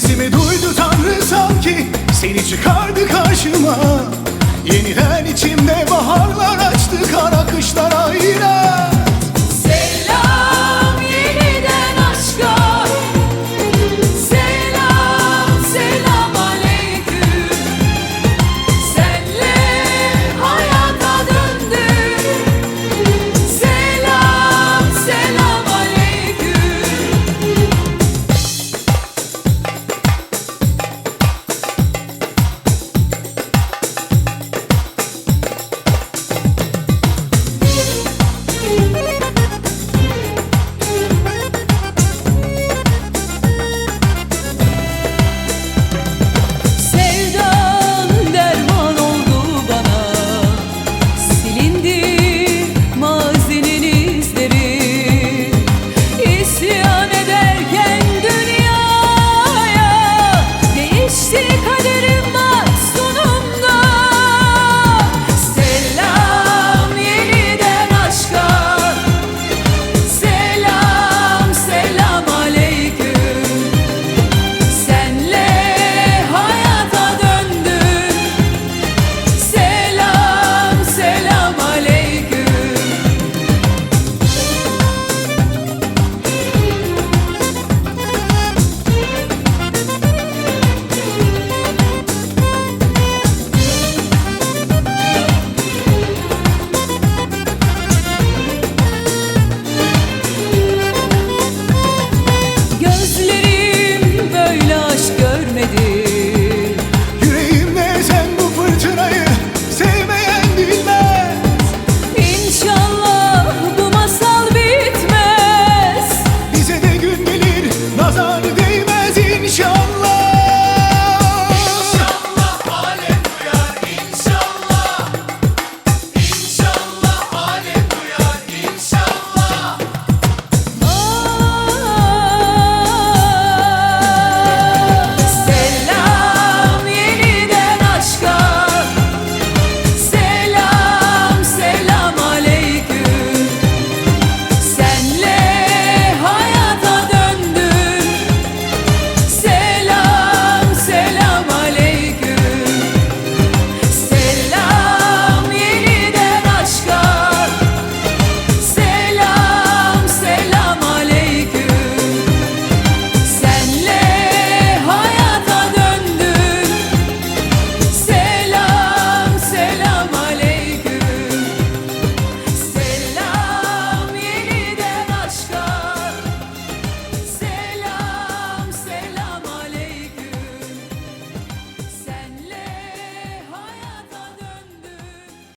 Sesimi duydu Tanrı sanki. Seni çıkardı karşıma. Yeniden içimde bahar